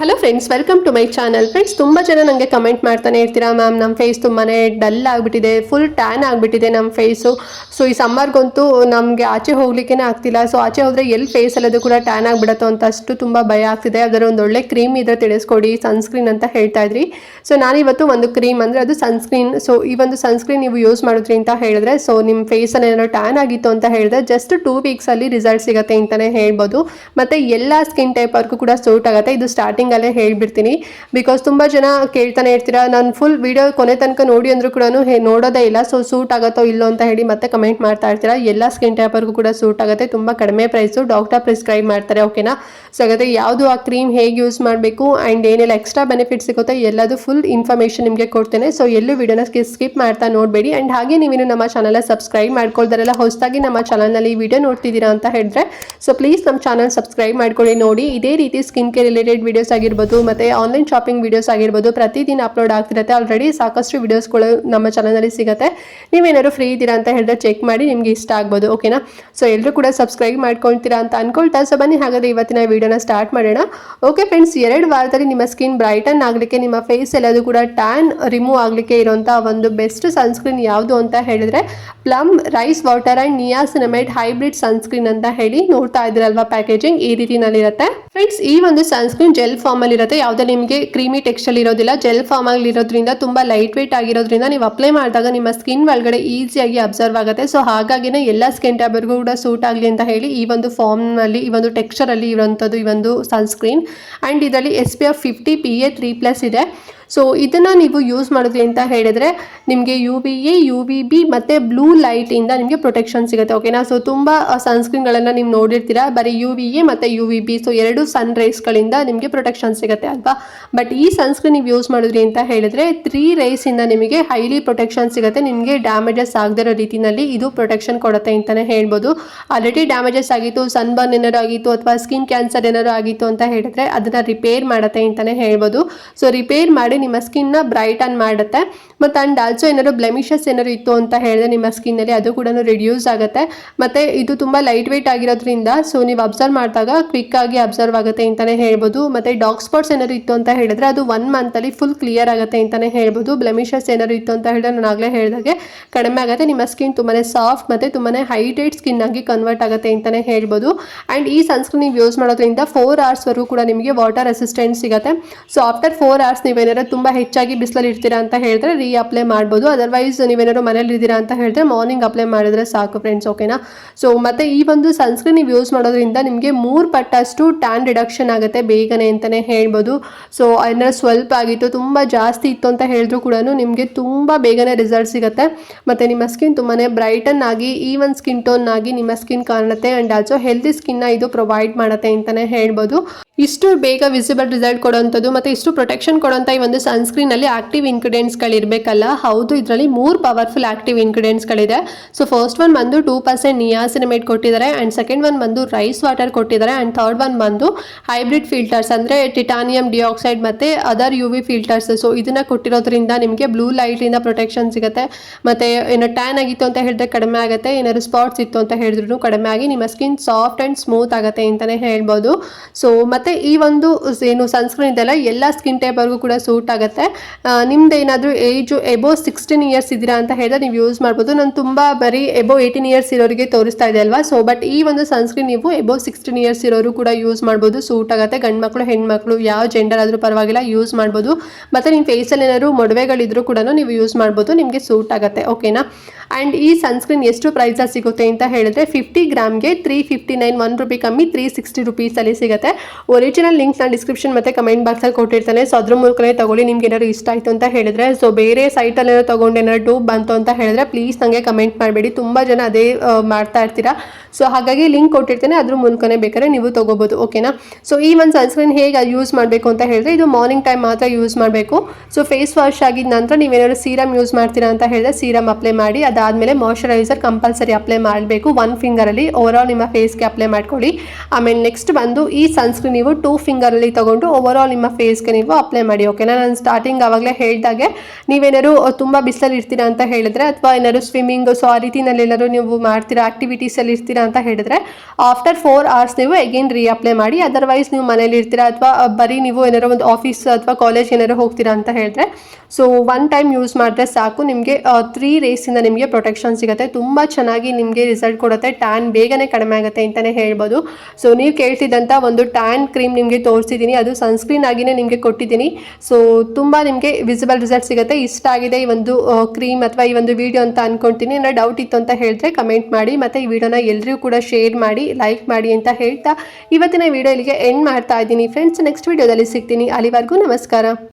Hello friends welcome to my channel friends ತುಂಬ ಜನ ನನಗೆ ಕಮೆಂಟ್ ಮಾಡ್ತಾನೆ ಇರ್ತೀರಾ ಮ್ಯಾಮ್ ನಮ್ಮ ಫೇಸ್ ತುಂಬಾ ಡಲ್ ಆಗಿಬಿಟ್ಟಿದೆ ಫುಲ್ ಟ್ಯಾನ್ ಆಗಿಬಿಟ್ಟಿದೆ ನಮ್ಮ ಫೇಸು ಸೊ ಈ ಸಮ್ಮರ್ಗಂತೂ ನಮಗೆ ಆಚೆ ಹೋಗ್ಲಿಕ್ಕೇ ಆಗ್ತಿಲ್ಲ. ಸೊ ಆಚೆ ಹೋದರೆ ಎಲ್ಲಿ ಫೇಸ್ ಅದು ಕೂಡ ಟ್ಯಾನ್ ಆಗಿಬಿಡತ್ತೋ ಅಂತ ಅಷ್ಟು ತುಂಬ ಭಯ ಆಗ್ತಿದೆ. ಅದರ ಒಂದು ಒಳ್ಳೆ ಕ್ರೀಮ್ ಇದ್ರೆ ತಿಳಿಸ್ಕೊಡಿ ಸನ್ಸ್ಕ್ರೀನ್ ಅಂತ ಹೇಳ್ತಾ ಇದ್ರಿ. ಸೊ ನಾನಿವತ್ತು ಒಂದು ಕ್ರೀಮ್ ಅಂದರೆ ಅದು ಸನ್ಸ್ಕ್ರೀನ್ ಸೊ ಈ ಒಂದು ಸನ್ಸ್ಕ್ರೀನ್ ನೀವು ಯೂಸ್ ಮಾಡಿದ್ರಿ ಅಂತ ಹೇಳಿದ್ರೆ ಸೊ ನಿಮ್ಮ ಫೇಸಲ್ಲಿ ಏನಾದ್ರು ಟ್ಯಾನ್ ಆಗಿತ್ತು ಅಂತ ಹೇಳಿದ್ರೆ ಜಸ್ಟ್ ಟೂ ವೀಕ್ಸಲ್ಲಿ ರಿಸಲ್ಟ್ ಸಿಗುತ್ತೆ ಅಂತಲೇ ಹೇಳ್ಬೋದು. ಮತ್ತು ಎಲ್ಲ ಸ್ಕಿನ್ ಟೈಪ್ ಅವ್ರಿಗೂ ಕೂಡ ಸೂಟ್ ಆಗುತ್ತೆ. ಇದು ಸ್ಟಾರ್ಟಿಂಗಲ್ಲೇ ಹೇಳಿಬಿಡ್ತೀನಿ. ಬಿಕಾಸ್ ತುಂಬ ಜನ ಕೇಳ್ತಾನೆ ಇರ್ತೀರಾ, ನಾನು ಫುಲ್ ವಿಡಿಯೋ ಕೊನೆ ತನಕ ನೋಡಿ ಅಂದರೂ ಕೂಡ ನೋಡೋದೇ ಇಲ್ಲ. ಸೊ ಸೂಟ್ ಆಗುತ್ತೋ ಇಲ್ಲೋ ಅಂತ ಹೇಳಿ ಮತ್ತೆ ಕಮೆಂಟ್ ಮಾಡ್ತಾ ಇರ್ತೀರಾ. ಎಲ್ಲ ಸ್ಕಿನ್ ಟೈಪರ್ಗೂ ಕೂಡ ಸೂಟ್ ಆಗುತ್ತೆ. ತುಂಬ ಕಡಿಮೆ ಪ್ರೈಸು ಡಾಕ್ಟರ್ ಪ್ರಿಸ್ಕ್ರೈಬ್ ಮಾಡ್ತಾರೆ ಓಕೆನಾ ಸೊ ಹಾಗಾದ್ರೆ ಯಾವುದು ಆ ಕ್ರೀಮ್ ಹೇಗೆ ಯೂಸ್ ಮಾಡಬೇಕು ಆ್ಯಂಡ್ ಏನೆಲ್ಲ ಎಕ್ಸ್ಟ್ರಾ ಬೆನಿಫಿಟ್ ಸಿಗುತ್ತೆ ಎಲ್ಲದು ಫುಲ್ ಇನ್ಫಾರ್ಮೇಷನ್ ನಿಮಗೆ ಕೊಡ್ತೇನೆ. ಸೊ ಎಲ್ಲೂ ವಿಡಿಯೋನ ಸ್ಕಿಪ್ ಮಾಡ್ತಾ ನೋಡಬೇಡಿ. ಆ್ಯಂಡ್ ಹಾಗೆ ನೀವೇನು ನಮ್ಮ ಚಾನಲ್ ಸಬ್ಸ್ಕ್ರೈಬ್ ಮಾಡ್ಕೊಳ್ದಾರಲ್ಲ ಹೊಸದಾಗಿ ನಮ್ಮ ಚಾನಲ್ನಲ್ಲಿ ವಿಡಿಯೋ ನೋಡ್ತಿದ್ದೀರಾ ಅಂತ ಹೇಳಿದ್ರೆ ಸೊ ಪ್ಲೀಸ್ ನಮ್ಮ ಚಾನಲ್ ಸಬ್ಸ್ಕ್ರೈಬ್ ಮಾಡ್ಕೊಳ್ಳಿ, ನೋಡಿ. ಇದೇ ರೀತಿ ಸ್ಕಿನ್ ಕೇರ್ ರಿಲೇಟೆಡ್ ವಿಡಿಯೋಸ್ ಆಗಿರ್ಬೋದು ಮತ್ತು ಆನ್ಲೈನ್ ಶಾಪಿಂಗ್ ವಿಡಿಯೋಸ್ ಆಗಿರ್ಬೋದು ಪ್ರತಿದಿನ ಅಪ್ಲೋಡ್ ಆಗ್ತಿರುತ್ತೆ. ಆಲ್ರೆಡಿ ಸಾಕಷ್ಟು ವೀಡಿಯೋಸ್ಗಳು ನಮ್ಮ ಚಾನಲ್ನಲ್ಲಿ ಸಿಗುತ್ತೆ. ನೀವೇನಾದ್ರು ಫ್ರೀ ಇದ್ದೀರಾ ಅಂತ ಹೇಳಿದ್ರೆ ಚೆಕ್ ಮಾಡಿ ನಿಮಗೆ ಇಷ್ಟ ಆಗ್ಬೋದು ಓಕೆನಾ ಸೊ ಎಲ್ಲರೂ ಕೂಡ ಸಬ್ಸ್ಕ್ರೈಬ್ ಮಾಡ್ಕೊಳ್ತೀರಾ ಅಂತ ಅನ್ಕೊಳ್ತಾ. ಸೊ ಬನ್ನಿ ಹಾಗಾದ್ರೆ ಇವತ್ತಿನ ವಿಡಿಯೋನ ಸ್ಟಾರ್ಟ್ ಮಾಡೋಣ. ಓಕೆ ಫ್ರೆಂಡ್ಸ್ ಎರಡು ವಾರದಲ್ಲಿ ನಿಮ್ಮ ಸ್ಕಿನ್ ಬ್ರೈಟನ್ ಆಗಲಿಕ್ಕೆ, ನಿಮ್ಮ ಫೇಸ್ ಎಲ್ಲದೂ ಕೂಡ ಟ್ಯಾನ್ ರಿಮೂವ್ ಆಗಲಿಕ್ಕೆ ಇರುವಂಥ ಒಂದು ಬೆಸ್ಟ್ ಸನ್ಸ್ಕ್ರೀನ್ ಯಾವುದು ಅಂತ ಹೇಳಿದ್ರೆ plum rice water and niacinamide hybrid sunscreen ಅಂತ ಹೇಳಿ ನೋಡ್ತಾ ಇದ್ದೀರಲ್ವಾ ಪ್ಯಾಕೇಜಿಂಗ್ ಈ ರೀತಿನಲ್ಲಿರುತ್ತೆ. ಫ್ರೆಂಡ್ಸ್ ಈ ಒಂದು ಸನ್ಸ್ಕ್ರೀನ್ ಜೆಲ್ ಫಾರ್ಮ್ ಅಲ್ಲಿ ಇರುತ್ತೆ. ಯಾವುದೇ ನಿಮಗೆ ಕ್ರೀಮಿ ಟೆಕ್ಸ್ಟಲ್ಲಿ ಇರೋದಿಲ್ಲ ಜೆಲ್ ಫಾರ್ಮ್ ಅಲ್ಲಿ ಇರೋದ್ರಿಂದ ತುಂಬಾ ಲೈಟ್ ವೇಟ್ ಆಗಿರೋದ್ರಿಂದ ನೀವು ಅಪ್ಲೈ ಮಾಡಿದಾಗ ನಿಮ್ಮ ಸ್ಕಿನ್ ಒಳಗಡೆ ಈಸಿಯಾಗಿ ಅಬ್ಸರ್ವ್ ಆಗುತ್ತೆ. ಸೊ ಹಾಗಾಗಿನೇ ಎಲ್ಲ ಸ್ಕಿನ್ ಟ್ಯಾಬ್ಗೂ ಕೂಡ ಸೂಟ್ ಆಗಲಿ ಅಂತ ಹೇಳಿ ಈ ಒಂದು ಫಾರ್ಮ್ನಲ್ಲಿ ಈ ಒಂದು ಟೆಕ್ಸ್ಚರ್ ಅಲ್ಲಿ ಇರುವಂಥದ್ದು ಈ ಒಂದು ಸನ್ಸ್ಕ್ರೀನ್ ಅಂಡ್ ಇದರಲ್ಲಿ S P F fifty P A three plus ಇದೆ. ಸೊ ಇದನ್ನು ನೀವು ಯೂಸ್ ಮಾಡಿದ್ರಿ ಅಂತ ಹೇಳಿದರೆ ನಿಮಗೆ U V A U V B ಮತ್ತು ಬ್ಲೂ ಲೈಟಿಂದ ನಿಮಗೆ ಪ್ರೊಟೆಕ್ಷನ್ ಸಿಗುತ್ತೆ ಓಕೆನಾ ಸೊ ತುಂಬ ಸನ್ಸ್ಕ್ರೀನ್ಗಳನ್ನು ನೀವು ನೋಡಿರ್ತೀರಾ? ಬರೀ ಯು ವಿ ಎ ಮತ್ತು ಯು ವಿ ಬಿ ಸೊ ಎರಡು ಸನ್ ರೈಸ್ಗಳಿಂದ ನಿಮಗೆ ಪ್ರೊಟೆಕ್ಷನ್ ಸಿಗುತ್ತೆ ಅಲ್ವಾ? ಬಟ್ ಈ ಸನ್ಸ್ಕ್ರೀನ್ ನೀವು ಯೂಸ್ ಮಾಡಿದ್ರಿ ಅಂತ ಹೇಳಿದರೆ ತ್ರೀ ರೈಸಿಂದ ನಿಮಗೆ ಹೈಲಿ ಪ್ರೊಟೆಕ್ಷನ್ ಸಿಗುತ್ತೆ, ನಿಮಗೆ ಡ್ಯಾಮೇಜಸ್ ಆಗದಿರೋ ರೀತಿಯಲ್ಲಿ ಇದು ಪ್ರೊಟೆಕ್ಷನ್ ಕೊಡುತ್ತೆ ಅಂತಲೇ ಹೇಳ್ಬೋದು. ಆಲ್ರೆಡಿ ಡ್ಯಾಮೇಜಸ್ ಆಗಿತ್ತು ಸನ್ ಬರ್ನ್ ಏನಾರು ಆಗಿತ್ತು ಅಥವಾ ಸ್ಕಿನ್ ಕ್ಯಾನ್ಸರ್ ಏನಾರು ಆಗಿತ್ತು ಅಂತ ಹೇಳಿದ್ರೆ ಅದನ್ನು ರಿಪೇರ್ ಮಾಡುತ್ತೆ ಅಂತಲೇ ಹೇಳ್ಬೋದು. ಸೊ ರಿಪೇರ್ ಮಾಡಿ ನಿಮ್ಮ ಸ್ಕಿನ್ನ ಬ್ರೈಟನ್ ಮಾಡುತ್ತೆ. ಮತ್ತು ಆ್ಯಂಡ್ ಆಲ್ಸೋ ಏನಾದ್ರು ಬ್ಲೆಮಿಷಸ್ ಏನಾದ್ರು ಇತ್ತು ಅಂತ ಹೇಳಿದ್ರೆ ನಿಮ್ಮ ಸ್ಕಿನ್ನಲ್ಲಿ ಅದು ಕೂಡ ರಿಡ್ಯೂಸ್ ಆಗುತ್ತೆ. ಮತ್ತು ಇದು ತುಂಬ ಲೈಟ್ ವೆಯ್ಟ್ ಆಗಿರೋದ್ರಿಂದ ಸೊ ನೀವು ಅಬ್ಸರ್ವ್ ಮಾಡಿದಾಗ ಕ್ವಿಕ್ ಆಗಿ ಅಬ್ಸರ್ವ್ ಆಗುತ್ತೆ ಅಂತಲೇ ಹೇಳ್ಬೋದು. ಮತ್ತು ಡಾಕ್ ಸ್ಪಾಟ್ಸ್ ಏನಾದ್ರು ಇತ್ತು ಅಂತ ಹೇಳಿದ್ರೆ ಅದು ಒನ್ ಮಂತಲ್ಲಿ ಫುಲ್ ಕ್ಲಿಯರ್ ಆಗುತ್ತೆ ಅಂತಲೇ ಹೇಳ್ಬೋದು. ಬ್ಲೆಮಿಷಸ್ ಏನಾದ್ರು ಇತ್ತು ಅಂತ ಹೇಳಿದ್ರೆ ನಾನು ಆಗಲೇ ಹೇಳಿದಾಗೆ ಕಡಿಮೆ ಆಗುತ್ತೆ. ನಿಮ್ಮ ಸ್ಕಿನ್ ತುಂಬಾ ಸಾಫ್ಟ್ ಮತ್ತು ತುಂಬಾ ಹೈಡ್ರೇಟ್ ಸ್ಕಿನ್ ಆಗಿ ಕನ್ವರ್ಟ್ ಆಗುತ್ತೆ ಅಂತಲೇ ಹೇಳ್ಬೋದು. ಆ್ಯಂಡ್ ಈ ಸನ್ಸ್ಕ್ರೀನ್ ನೀವು ಯೂಸ್ ಮಾಡೋದ್ರಿಂದ ಫೋರ್ ಅವರ್ಸ್ವರೆಗೂ ಕೂಡ ನಿಮಗೆ ವಾಟರ್ ಅಸಿಸ್ಟೆಂಟ್ ಸಿಗುತ್ತೆ. ಸೊ ಆಫ್ಟರ್ ಫೋರ್ ಅವರ್ಸ್ ನೀವೇನಾದ್ರು ತುಂಬ ಹೆಚ್ಚಾಗಿ ಬಿಸಿಲಲ್ಲಿ ಇರ್ತೀರಾ ಅಂತ ಹೇಳಿದ್ರೆ ರೀ ಅಪ್ಲೈ ಮಾಡ್ಬೋದು. ಅದರ್ವೈಸ್ ನೀವೇನಾದ್ರು ಮನೇಲಿ ಇದ್ದೀರಾ ಅಂತ ಹೇಳಿದ್ರೆ ಮಾರ್ನಿಂಗ್ ಅಪ್ಲೈ ಮಾಡಿದ್ರೆ ಸಾಕು ಫ್ರೆಂಡ್ಸ್ ಓಕೆನಾ ಸೊ ಮತ್ತೆ ಈ ಒಂದು ಸನ್ಸ್ಕ್ರೀನ್ ನೀವು ಯೂಸ್ ಮಾಡೋದ್ರಿಂದ ನಿಮಗೆ ಮೂರು ಪಟ್ಟಷ್ಟು ಟ್ಯಾನ್ ರಿಡಕ್ಷನ್ ಆಗುತ್ತೆ ಬೇಗನೆ ಅಂತಲೇ ಹೇಳ್ಬೋದು. ಸೊ ಏನಾದ್ರು ಸ್ವಲ್ಪ ಆಗಿತ್ತು, ತುಂಬ ಜಾಸ್ತಿ ಇತ್ತು ಅಂತ ಹೇಳಿದ್ರು ಕೂಡ ನಿಮಗೆ ತುಂಬ ಬೇಗನೆ ರಿಸಲ್ಟ್ ಸಿಗುತ್ತೆ. ಮತ್ತು ನಿಮ್ಮ ಸ್ಕಿನ್ ತುಂಬಾ ಬ್ರೈಟನ್ ಆಗಿ ಈವನ್ ಸ್ಕಿನ್ ಟೋನ್ ಆಗಿ ನಿಮ್ಮ ಸ್ಕಿನ್ ಕಾಣುತ್ತೆ. ಆ್ಯಂಡ್ ಆಲ್ಸೋ ಹೆಲ್ದಿ ಸ್ಕಿನ್ನ ಇದು ಪ್ರೊವೈಡ್ ಮಾಡುತ್ತೆ ಅಂತಲೇ ಹೇಳ್ಬೋದು. ಇಷ್ಟು ಬೇಗ ವಿಸಿಬಲ್ ರಿಸಲ್ಟ್ ಕೊಡುವಂಥದ್ದು ಮತ್ತು ಇಷ್ಟು ಪ್ರೊಟೆಕ್ಷನ್ ಕೊಡುವಂಥ ಈ ಒಂದು ಸನ್ಸ್ಕ್ರೀನಲ್ಲಿ ಆಕ್ಟಿವ್ ಇನ್ಗ್ರೀಡಿಯೆಂಟ್ಸ್ಗಳಿರಬೇಕಲ್ಲ ಹೌದು, ಇದರಲ್ಲಿ ಮೂರು ಪವರ್ಫುಲ್ ಆಕ್ಟಿವ್ ಇನ್ಗ್ರೀಡಿಯೆಂಟ್ಸ್ಗಳಿದೆ ಸೊ ಫಸ್ಟ್ ಒನ್ ಬಂದು ಟೂ ಪರ್ಸೆಂಟ್ ನಿಯಾಸಿನಮೇಟ್ ಕೊಟ್ಟಿದ್ದಾರೆ ಆ್ಯಂಡ್ ಸೆಕೆಂಡ್ ಒನ್ ಬಂದು ರೈಸ್ ವಾಟರ್ ಕೊಟ್ಟಿದ್ದಾರೆ ಆ್ಯಂಡ್ ಥರ್ಡ್ ಒನ್ ಬಂದು ಹೈಬ್ರಿಡ್ ಫಿಲ್ಟರ್ಸ್ ಅಂದರೆ ಟಿಟಾನಿಯಂ ಡಿಆಕ್ಸೈಡ್ ಮತ್ತು other U V filters so ಇದನ್ನು ಕೊಟ್ಟಿರೋದ್ರಿಂದ ನಿಮಗೆ ಬ್ಲೂ ಲೈಟಿಂದ ಪ್ರೊಟೆಕ್ಷನ್ ಸಿಗುತ್ತೆ. ಮತ್ತು ಏನೋ ಟ್ಯಾನ್ ಆಗಿತ್ತು ಅಂತ ಹೇಳಿದ್ರೆ ಕಡಿಮೆ ಆಗುತ್ತೆ, ಏನಾದ್ರು ಸ್ಪಾಟ್ಸ್ ಇತ್ತು ಅಂತ ಹೇಳಿದ್ರು ಕಡಿಮೆ ಆಗಿ ನಿಮ್ಮ ಸ್ಕಿನ್ ಸಾಫ್ಟ್ ಆ್ಯಂಡ್ ಸ್ಮೂತ್ ಆಗುತ್ತೆ ಅಂತಲೇ ಹೇಳ್ಬೋದು. ಸೊ ಮತ್ತು ಈ ಒಂದು ಏನು ಸನ್ಸ್ಕ್ರೀನ್ ಇದೆಲ್ಲ ಎಲ್ಲ ಸ್ಕಿನ್ ಟೈಪ್ವರೆಗೂ ಕೂಡ ಸೂಟ್ ಆಗುತ್ತೆ. ನಿಮ್ದು ಏನಾದರೂ ಏಜು ಎಬೋ ಸಿಕ್ಸ್ಟೀನ್ ಇಯರ್ಸ್ ಇದ್ದೀರಾ ಅಂತ ಹೇಳಿದ್ರೆ ನೀವು ಯೂಸ್ ಮಾಡ್ಬೋದು. ನಾನು ತುಂಬ ಬರೀ ಎಬೋ ಏಯ್ಟೀನ್ ಇಯರ್ಸ್ ಇರೋರಿಗೆ ತೋರಿಸ್ತಾ ಇದೆ ಅಲ್ವಾ? ಸೊ, ಬಟ್ ಈ ಒಂದು ಸನ್ಸ್ಕ್ರೀನ್ ನೀವು ಎಬೋ ಸಿಕ್ಸ್ಟೀನ್ ಇಯರ್ಸ್ ಇರೋರು ಕೂಡ ಯೂಸ್ ಮಾಡ್ಬೋದು. ಸೂಟ್ ಆಗುತ್ತೆ. ಗಂಡು ಮಕ್ಕಳು ಹೆಣ್ಮಕ್ಳು ಯಾವ ಜೆಂಡರ್ ಆದರೂ ಪರವಾಗಿಲ್ಲ ಯೂಸ್ ಮಾಡ್ಬೋದು. ಮತ್ತು ನಿಮ್ಮ ಫೇಸಲ್ಲಿ ಏನಾದ್ರು ಮೊಡವೆಗಳಿದ್ರು ಕೂಡ ನೀವು ಯೂಸ್ ಮಾಡ್ಬೋದು. ನಿಮಗೆ ಸೂಟ್ ಆಗುತ್ತೆ. ಓಕೆನಾ? ಆ್ಯಂಡ್ ಈ ಸನ್ಸ್ಕ್ರೀನ್ ಎಷ್ಟು ಪ್ರೈಸಲ್ಲಿ ಸಿಗುತ್ತೆ ಅಂತ ಹೇಳಿದ್ರೆ, fifty ಗ್ರಾಮ್ಗೆ three fifty nine, one rupee ಕಮ್ಮಿ ತ್ರೀ ಸಿಕ್ಸ್ಟಿ ರುಪೀಸಲ್ಲಿ ಸಿಗುತ್ತೆ. ಒರಿಜಿನಲ್ ಲಿಂಕ್ ನಾನು ಡಿಸ್ಕ್ರಿಪ್ಷನ್ ಮತ್ತು ಕಮೆಂಟ್ ಬಾಕ್ಸಲ್ಲಿ ಕೊಟ್ಟಿರ್ತಾನೆ. ಸೊ ಅದ್ರ ಮೂಲಕನೇ ತಗೊಳ್ಳಿ. ನಿಮ್ಗೆ ಏನಾದ್ರು ಇಷ್ಟ ಆಯಿತು ಅಂತ ಹೇಳಿದ್ರೆ ಸೊ ಬೇರೆ ಸೈಟಲ್ಲಿ ತೊಗೊಂಡು ಏನಾದ್ರು ಟೂಬ್ ಬಂತು ಅಂತ ಹೇಳಿದ್ರೆ ಪ್ಲೀಸ್ ನನಗೆ ಕಮೆಂಟ್ ಮಾಡಬೇಡಿ. ತುಂಬ ಜನ ಅದೇ ಮಾಡ್ತಾ ಇರ್ತೀರಾ. ಸೊ ಹಾಗಾಗಿ ಲಿಂಕ್ ಕೊಟ್ಟಿರ್ತೇನೆ. ಅದ್ರ ಮೂಲಕನೇ ಬೇಕಾದ್ರೆ ನೀವು ತೊಗೋಬೋದು. ಓಕೆನಾ ಸೊ ಈ ಒಂದು ಸನ್ಸ್ಕ್ರೀನ್ ಹೇಗೆ ಯೂಸ್ ಮಾಡಬೇಕು ಅಂತ ಹೇಳಿದ್ರೆ, ಇದು ಮಾರ್ನಿಂಗ್ ಟೈಮ್ ಮಾತ್ರ ಯೂಸ್ ಮಾಡಬೇಕು. ಸೊ ಫೇಸ್ ವಾಶ್ ಆಗಿದ ನಂತರ ನೀವೇನಾದ್ರು ಸೀರಮ್ ಯೂಸ್ ಮಾಡ್ತೀರಾ ಅಂತ ಹೇಳಿದ್ರೆ ಸೀರಮ್ ಅಪ್ಲೈ ಮಾಡಿ, ಅದಾದಮೇಲೆ ಮಾಯಶ್ಚರೈಸರ್ ಕಂಪಲ್ಸರಿ ಅಪ್ಲೈ ಮಾಡಬೇಕು. ಒನ್ ಫಿಂಗರಲ್ಲಿ ಓವರ್ ಆಲ್ ನಿಮ್ಮ ಫೇಸ್ಗೆ ಅಪ್ಲೈ ಮಾಡ್ಕೊಳ್ಳಿ. ಆಮೇಲೆ ನೆಕ್ಸ್ಟ್ ಬಂದು ಈ ಸನ್ಸ್ಕ್ರೀನ್ ನೀವು ಟೂ ಫಿಂಗರಲ್ಲಿ ತಗೊಂಡು ಓವರ್ ಆಲ್ ನಿಮ್ಮ ಫೇಸ್ಗೆ ನೀವು ಅಪ್ಲೈ ಮಾಡಿ ಓಕೆನಾ ನಾನು ಸ್ಟಾರ್ಟಿಂಗ್ ಆವಾಗಲೇ ಹೇಳಿದಾಗೆ ನೀವೇನಾದ್ರು ತುಂಬ ಬಿಸಿಲಲ್ಲಿ ಇರ್ತೀರಾ ಅಂತ ಹೇಳಿದ್ರೆ ಅಥವಾ ಏನಾದ್ರು ಸ್ವಿಮ್ಮಿಂಗ್ ಸೊ ಆ ರೀತಿನಲ್ಲಿ ಏನಾದ್ರು ನೀವು ಮಾಡ್ತೀರಾ ಆ್ಯಕ್ಟಿವಿಟೀಸಲ್ಲಿ ಇರ್ತೀರಾ ಅಂತ ಹೇಳಿದ್ರೆ ಆಫ್ಟರ್ ಫೋರ್ ಅವರ್ಸ್ ನೀವು ಎಗೇನ್ ರೀ ಅಪ್ಲೈ ಮಾಡಿ ಅದರ್ವೈಸ್ ನೀವು ಮನೇಲಿ ಇರ್ತೀರಾ ಅಥವಾ ಬರೀ ನೀವು ಏನಾದ್ರು ಒಂದು ಆಫೀಸ್ ಅಥವಾ ಕಾಲೇಜ್ ಏನಾದ್ರು ಹೋಗ್ತೀರಾ ಅಂತ ಹೇಳಿದ್ರೆ ಸೊ ಒನ್ ಟೈಮ್ ಯೂಸ್ ಮಾಡಿದ್ರೆ ಸಾಕು, ನಿಮಗೆ ತ್ರೀ ರೇಸಿಂದ ನಿಮಗೆ ಪ್ರೊಟೆಕ್ಷನ್ ಸಿಗುತ್ತೆ. ತುಂಬ ಚೆನ್ನಾಗಿ ನಿಮಗೆ ರಿಸಲ್ಟ್ ಕೊಡುತ್ತೆ. ಟ್ಯಾನ್ ಬೇಗನೆ ಕಡಿಮೆ ಆಗುತ್ತೆ ಅಂತಲೇ ಹೇಳ್ಬೋದು. ಸೊ ನೀವು ಕೇಳ್ತಿದ್ದಂಥ ಒಂದು ಟ್ಯಾನ್ ಕ್ರೀಮ್ ನಿಮಗೆ ತೋರಿಸಿದ್ದೀನಿ ಅದು ಸನ್ಸ್ಕ್ರೀನ್ ಆಗಿನೇ ನಿಮಗೆ ಕೊಟ್ಟಿದ್ದೀನಿ. ಸೊ ತುಂಬ ನಿಮಗೆ ವಿಸಿಬಲ್ ರಿಸಲ್ಟ್ ಸಿಗುತ್ತೆ. ಇಷ್ಟ ಆಗಿದೆ ಈ ಒಂದು ಕ್ರೀಮ್ ಅಥವಾ ಈ ಒಂದು ವಿಡಿಯೋ ಅಂತ ಅನ್ಕೊಂತೀನಿ. ಏನೋ ಡೌಟ್ ಇತ್ತು ಅಂತ ಹೇಳಿದ್ರೆ ಕಮೆಂಟ್ ಮಾಡಿ. ಮತ್ತು ಈ ವಿಡಿಯೋನ ಎಲ್ಲರಿಗೂ ಕೂಡ ಶೇರ್ ಮಾಡಿ ಲೈಕ್ ಮಾಡಿ ಅಂತ ಹೇಳ್ತಾ ಇವತ್ತಿನ ವಿಡಿಯೋ ಇಲ್ಲಿಗೆ ಎಂಡ್ ಮಾಡ್ತಾ ಇದ್ದೀನಿ. ಫ್ರೆಂಡ್ಸ್ ನೆಕ್ಸ್ಟ್ ವಿಡಿಯೋದಲ್ಲಿ ಸಿಗ್ತೀನಿ. ಅಲ್ಲಿವರೆಗೂ ನಮಸ್ಕಾರ.